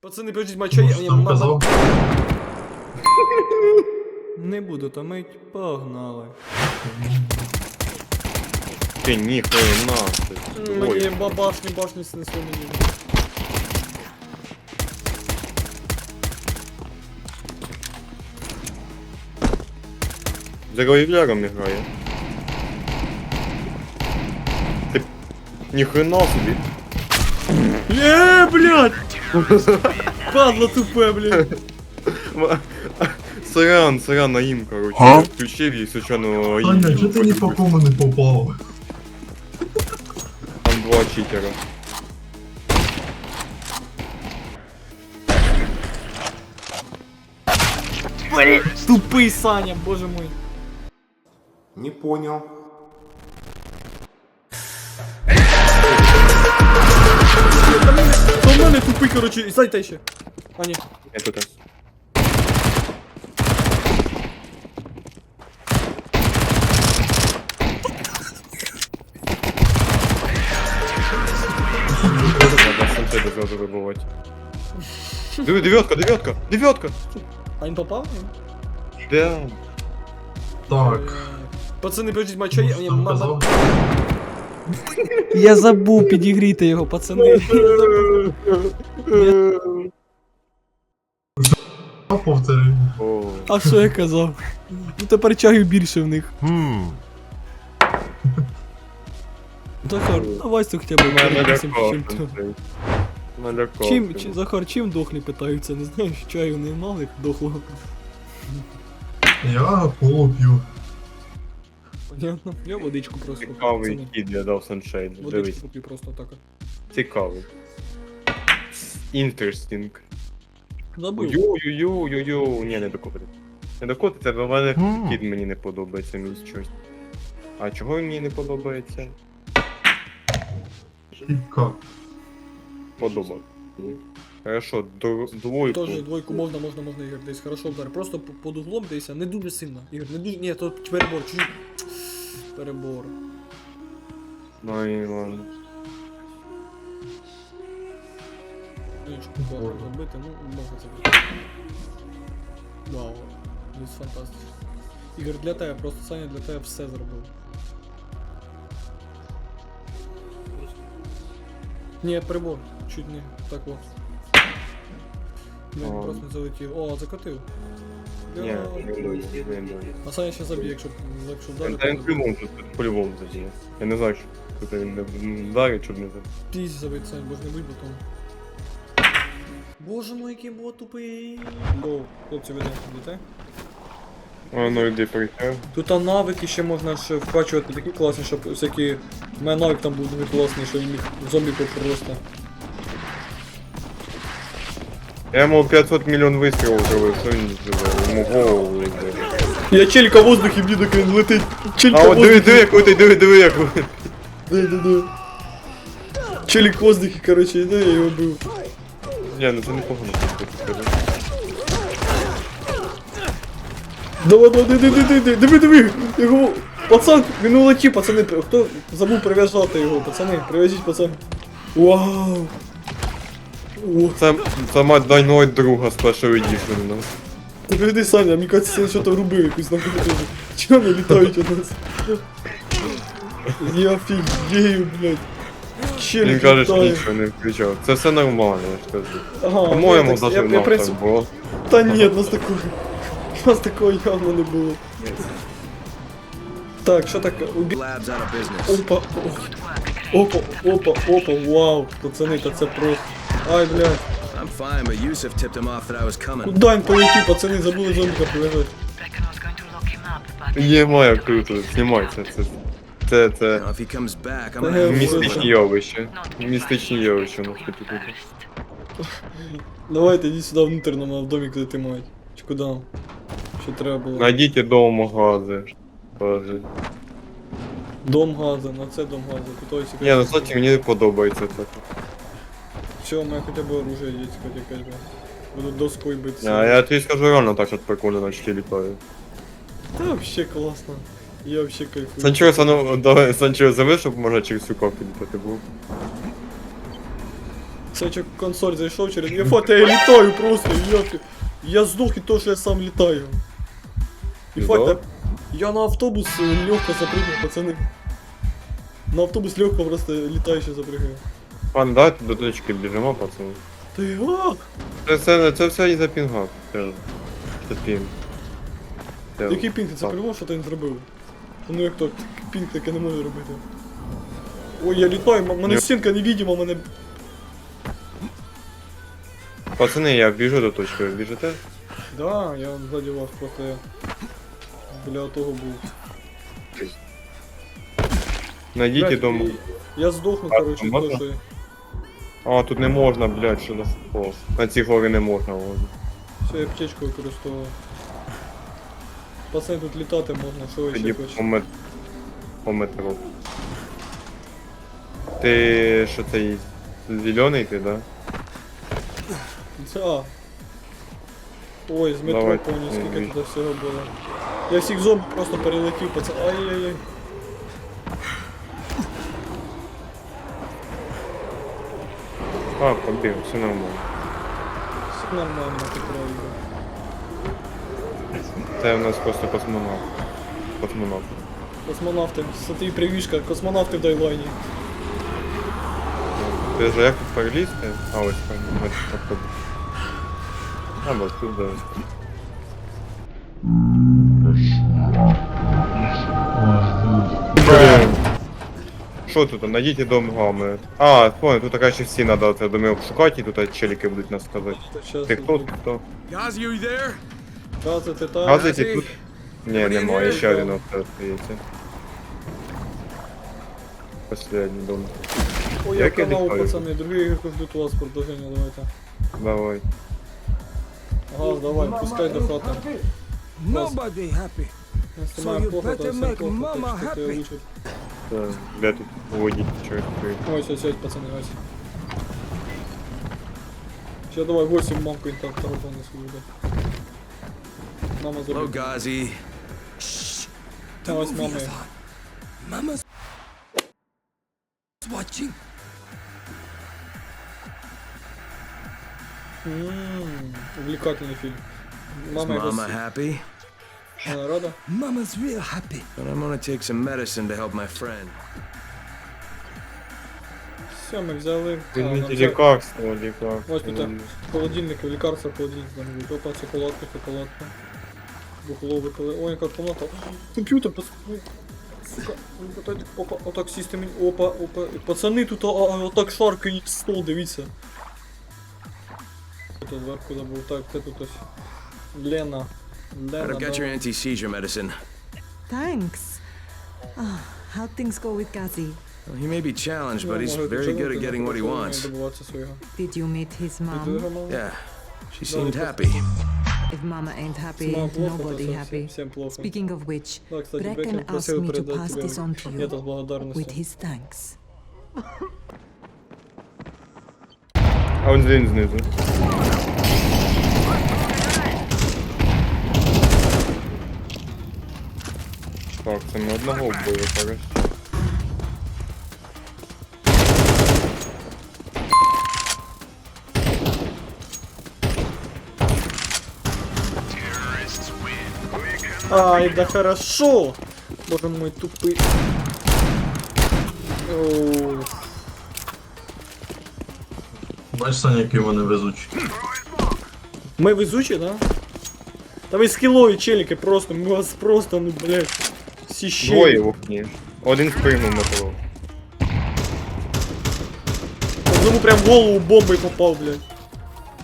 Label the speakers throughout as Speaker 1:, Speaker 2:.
Speaker 1: Пацани, подождіть, мача є.
Speaker 2: Може, там казав?
Speaker 1: Не буду томить, погнали.
Speaker 3: Ти ніхрена. ти
Speaker 1: Мені
Speaker 3: двоє.
Speaker 1: бабашні башні снесли мені.
Speaker 3: За револьвером грає. Ти ніхрена собі.
Speaker 1: Е, блядь! Падла тупе, блядь.
Speaker 3: Сорян, сорян, наїм, короче.
Speaker 4: Га?
Speaker 3: Включив її, случайно
Speaker 2: Таня, чого ти ні по кому не попав?
Speaker 3: Там два читера.
Speaker 1: Тупий Саня, боже мой.
Speaker 4: Не понял.
Speaker 1: То в мене тупий, короче, і сайте ще. А ні.
Speaker 3: Я тут. Надо санчеда зразу вибивати. Диви, дев'ятка, дев'ятка, дев'ятка!
Speaker 1: А він попав?
Speaker 3: Да.
Speaker 2: Так.
Speaker 1: Пацани, подождіть, мача є.
Speaker 2: Може,
Speaker 1: Ні,
Speaker 2: там
Speaker 1: мама. Я забув підігріти його, пацани.
Speaker 2: А повтори.
Speaker 1: А що я казав? Ну тепер чаю більше в них. Захар, давай це хоча б
Speaker 3: мене
Speaker 1: чим-то.
Speaker 3: Налякав.
Speaker 1: Чим, чи, Захар, чим дохлі питаються? Не знаю, чаю не мали дохлого.
Speaker 2: Я коло п'ю.
Speaker 1: Понятно. Я водичку просто.
Speaker 3: Цікавий
Speaker 1: пацани.
Speaker 3: кід я дав. Дивись.
Speaker 1: Водичку поп'ю просто так.
Speaker 3: Цікавий. Interesting.
Speaker 1: Забив.
Speaker 3: Ю-ю-ю-ю-ю. Ні, не докотити. Не докотиться, бо в мене кід мені не подобається мій щось. А чого він мені не подобається?
Speaker 2: Чіпка.
Speaker 3: Подобав. Хорошо, до, двойку.
Speaker 1: Тоже двойку можна, можна, можна, Ігор, десь хорошо вдар. Просто п- під углом десь, а не дуже сильно. Ігор, не дуже. Ні, то перебор, чуть. Перебор.
Speaker 3: Ну і ладно.
Speaker 1: Нічку можна зробити, ну, можна зробити. Вау. Ліс фантастично. Ігор, для тебе, просто Саня для тебе все зробив. Ні, прибор, чуть не так от.
Speaker 3: О.
Speaker 1: просто не залетів. О, закотив.
Speaker 3: Ні, не думаю.
Speaker 1: А Саня ще заб'є, якщо, якщо вдарить.
Speaker 3: Та він
Speaker 1: то
Speaker 3: по-любому тут по-любому задіє. Я не знаю, що тут він не вдарить, щоб не забив.
Speaker 1: Пізь забить, Сань, бо ж не будь потом. Боже мой, який бот тупий. Гоу, хлопці, веде, йдете?
Speaker 3: А ну йди прийти.
Speaker 1: Тут а навики ще можна ж вкачувати такі класні, щоб всякі. У мене навик там був дуже класний, що він міг зомбі просто.
Speaker 3: Я йому 500 мільйон вистрілів зробив, що він живе? Йому голову летить.
Speaker 1: Я челька в воздухі б'ю, так він летить. Челька
Speaker 3: А
Speaker 1: в
Speaker 3: от диви, диви, як летить, диви, диви, як летить.
Speaker 1: Дай, дай, дай. Челік в воздухі, короче, йде, я його бив.
Speaker 3: Ні, ну це непогано. скажу.
Speaker 1: Давай, давай, диви, диви, диви, диви, диви, його, пацан, він улетів, пацани, хто забув прив'язати його, пацани, прив'яжіть, пацан. Вау.
Speaker 3: Це, це мать дайного друга Special Edition у нас.
Speaker 1: ти приведи Саня, мені кажется, він щось робив, якусь нахуй. Чого вони літають у нас? Я офігею, блядь. Челік
Speaker 3: Він каже, що
Speaker 1: літає.
Speaker 3: нічого не включав. Це все нормально, я ж кажу.
Speaker 1: Ага,
Speaker 3: По-моєму,
Speaker 1: я
Speaker 3: навіть
Speaker 1: я,
Speaker 3: в
Speaker 1: я,
Speaker 3: нас
Speaker 1: принцип,
Speaker 3: так було.
Speaker 1: Та ні, нас такого. Нас такого явно не було. Так, що таке? Убі...
Speaker 5: Labs out of business.
Speaker 1: Опа, опа, опа, опа, вау, пацани, та це просто. Ай, блядь.
Speaker 5: I'm fine, but Yusuf tipped him off that I was coming.
Speaker 1: Куда він полетів, пацани, забули зомбіка привезти.
Speaker 3: Є моя круто, знімай це. Це, це, це
Speaker 5: Now, if he comes back, I'm gonna
Speaker 1: hell
Speaker 5: have
Speaker 1: is
Speaker 5: to
Speaker 3: містичні явища. Містичні явища у нас тут тут.
Speaker 1: Давайте, йди сюди внутрь, нам в домик зайти мають. Чи куди? Що треба було?
Speaker 3: Найдіть дома гази. Гази.
Speaker 1: Дом газа, на це дом газа. Питаюся,
Speaker 3: Ні, ну кстати, мені подобається це.
Speaker 1: Все, у мене хоча б оружие є, хоч якась, блядь. Буду доскою битися.
Speaker 3: А, я тобі скажу реально так, от прикольно наче літаю.
Speaker 1: Та вообще класно. Я вообще кайфую.
Speaker 3: Санчес, а ну давай Санчес зови, щоб можна через всю карту літати був.
Speaker 1: Чи консоль зайшов через. Я фото, я літаю просто, йоки. Я здох від того, що я сам літаю. І фото, я на автобус е, легко запрыгнув, пацани. На автобус легко просто літаючи запрыгаю.
Speaker 3: Пан, давайте до точки біжимо, пацани.
Speaker 1: Ти а!
Speaker 3: Це, це, це все із-за пінга. Це, це пінг. Це-
Speaker 1: Який пінг? Це
Speaker 3: так.
Speaker 1: що ти не зробив? Ну як то, пінг таке не може робити. Ой, я літаю, м- мене
Speaker 3: Ні.
Speaker 1: стінка невидима, мене.
Speaker 3: Пацани, я біжу до точки, ви біжите?
Speaker 1: Да, я ззаді вас просто я біля того був.
Speaker 3: Найдіть
Speaker 1: Блядь,
Speaker 3: дому.
Speaker 1: Я здохну,
Speaker 3: А,
Speaker 1: коротше,
Speaker 3: можна?
Speaker 1: то, що я-
Speaker 3: А, тут не можна, блядь, що за фол. На ці гори не можна, ладно.
Speaker 1: Все, я аптечку використовував. Пацани, тут літати можна, що ви ще
Speaker 3: Тоді
Speaker 1: хочете.
Speaker 3: по, мет... по метро. Ти що це є? Зелений ти, да?
Speaker 1: Це А. Ой, з метро
Speaker 3: Давай,
Speaker 1: повні,
Speaker 3: не
Speaker 1: скільки
Speaker 3: бій.
Speaker 1: тут всього було. Я всіх зомб просто перелетів, пацан. Ай-яй-яй.
Speaker 3: А, побіг, все нормально.
Speaker 1: Все нормально, ти правильно.
Speaker 3: Це у нас просто космонавт. Космонавт.
Speaker 1: Космонавти, смотри, привішка, космонавти в Дайлайні.
Speaker 3: Ти ж як тут перелізти? А ось тут А, бо тут да. Що тут? Найдіть дом гами. А, понял, тут така ще всі надо це домів шукати, і тут челіки будуть нас сказати.
Speaker 1: Щас
Speaker 3: Ти хто?
Speaker 1: тут
Speaker 3: Хто?
Speaker 5: Guys, you there?
Speaker 1: Газити та.
Speaker 3: Тут? Ні, немає, ще один оце остається. Последній дом.
Speaker 1: Ой, я
Speaker 3: Як я
Speaker 1: канал,
Speaker 3: літаю?
Speaker 1: пацани, другий ігор ждуть вас продовження, давайте.
Speaker 3: Давай.
Speaker 1: Газ, давай, пускай до хати.
Speaker 6: Nobody happy.
Speaker 1: Я
Speaker 6: So
Speaker 1: знімаю
Speaker 6: you
Speaker 1: плохо,
Speaker 6: better
Speaker 1: то
Speaker 6: make
Speaker 1: плохо,
Speaker 6: mama
Speaker 1: так що ти
Speaker 6: happy.
Speaker 1: лучше.
Speaker 3: Це, Де тут водіть чогось прийде.
Speaker 1: Ось, ось, ось, пацани, ось. Ще давай 8 мамку телефон не свою дай. Мама
Speaker 5: Hello,
Speaker 1: забула.
Speaker 5: Ghazi.
Speaker 1: Ось мама. є.
Speaker 6: Mama's watching.
Speaker 1: Ммм, увлекательний фільм. Мама його
Speaker 5: Mama
Speaker 1: с-
Speaker 5: happy?
Speaker 1: Вона рада?
Speaker 6: Mama's real happy.
Speaker 5: But I'm gonna take some medicine to help my friend.
Speaker 1: Все, ми взяли.
Speaker 3: Лікарство, лікарство.
Speaker 1: Ось тут холодильник, лікарство, холодильник. Опа, шоколадка, шоколадка. Бухло випили. Ой, яка комната. Комп'ютер, пацани. Сука, отак, опа, отак сісти мені. Опа, опа. Пацани тут а, а, отак шаркають стол, дивіться. Тут зверху забув. Так, це тут ось. Лена. Лена,
Speaker 5: Better get your
Speaker 1: давай.
Speaker 5: anti-seizure medicine.
Speaker 7: Thanks. Ah, how'd things go with Ghazi?
Speaker 5: Well, he may be challenged, but
Speaker 1: Ну,
Speaker 5: he's
Speaker 1: може,
Speaker 5: very
Speaker 1: почали,
Speaker 5: good at
Speaker 1: тоді
Speaker 5: getting what he
Speaker 1: почали
Speaker 5: wants.
Speaker 1: добиватися свого.
Speaker 7: Did you meet his
Speaker 1: Ти
Speaker 7: mom?
Speaker 1: його мав?
Speaker 5: Yeah, she
Speaker 1: No,
Speaker 5: seemed
Speaker 1: it was-
Speaker 5: happy.
Speaker 7: If mama ain't happy,
Speaker 1: Мама плохо, то
Speaker 7: nobody
Speaker 1: всім-
Speaker 7: happy.
Speaker 1: Всім плохо.
Speaker 7: Speaking of which,
Speaker 1: Да, кстати,
Speaker 7: Brecken
Speaker 1: Бекер
Speaker 7: asked
Speaker 1: просил
Speaker 7: me to
Speaker 1: передать
Speaker 7: pass
Speaker 1: тебе
Speaker 7: this on to you
Speaker 1: нет благодарности.
Speaker 7: with his thanks.
Speaker 3: А он він знизу. Так, це ми одного вбили, хорошо.
Speaker 1: Ай, да хорошо! Боже мой тупый. Оу.
Speaker 2: Бачиш, Саня, який в мене везучий.
Speaker 1: Ми везучі, да? Та ви скілові челіки просто, ми вас просто, ну блядь. Всі ще.
Speaker 3: Двоє в окні. Один спригнув на того.
Speaker 1: Одному прям в голову бомбой попав, блядь.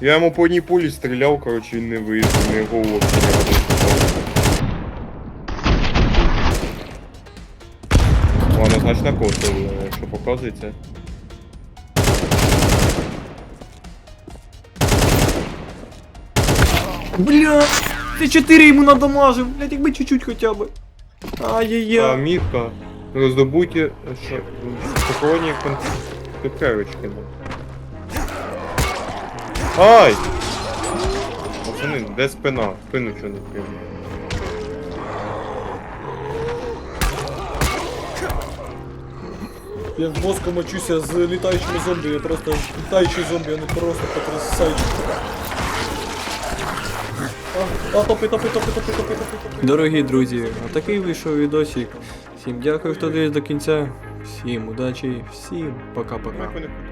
Speaker 3: Я йому по одній пулі стріляв, коротше, він не виїзд, не голову обстріляв. Ладно, значить на косу, що показується.
Speaker 1: Бля! Ти 4 йому надамажив, блядь, якби чуть-чуть хоча б.
Speaker 3: А
Speaker 1: Ай-яй-яй.
Speaker 3: мітка. Роздобуйте що, похоронні цукерочки. ну. Ай! Пацани, де спина? Спину що не прийму.
Speaker 1: Я з мозком мочуся з літаючими зомбі, я просто літаючі зомбі, вони просто потрясаючі. А, а, топи, топи, топи, топи, топи, топи, топи. Дорогі друзі, отакий вийшов відосик. Всім дякую, хто дивився до кінця. Всім удачі, всім пока-пока.
Speaker 3: Як вони тут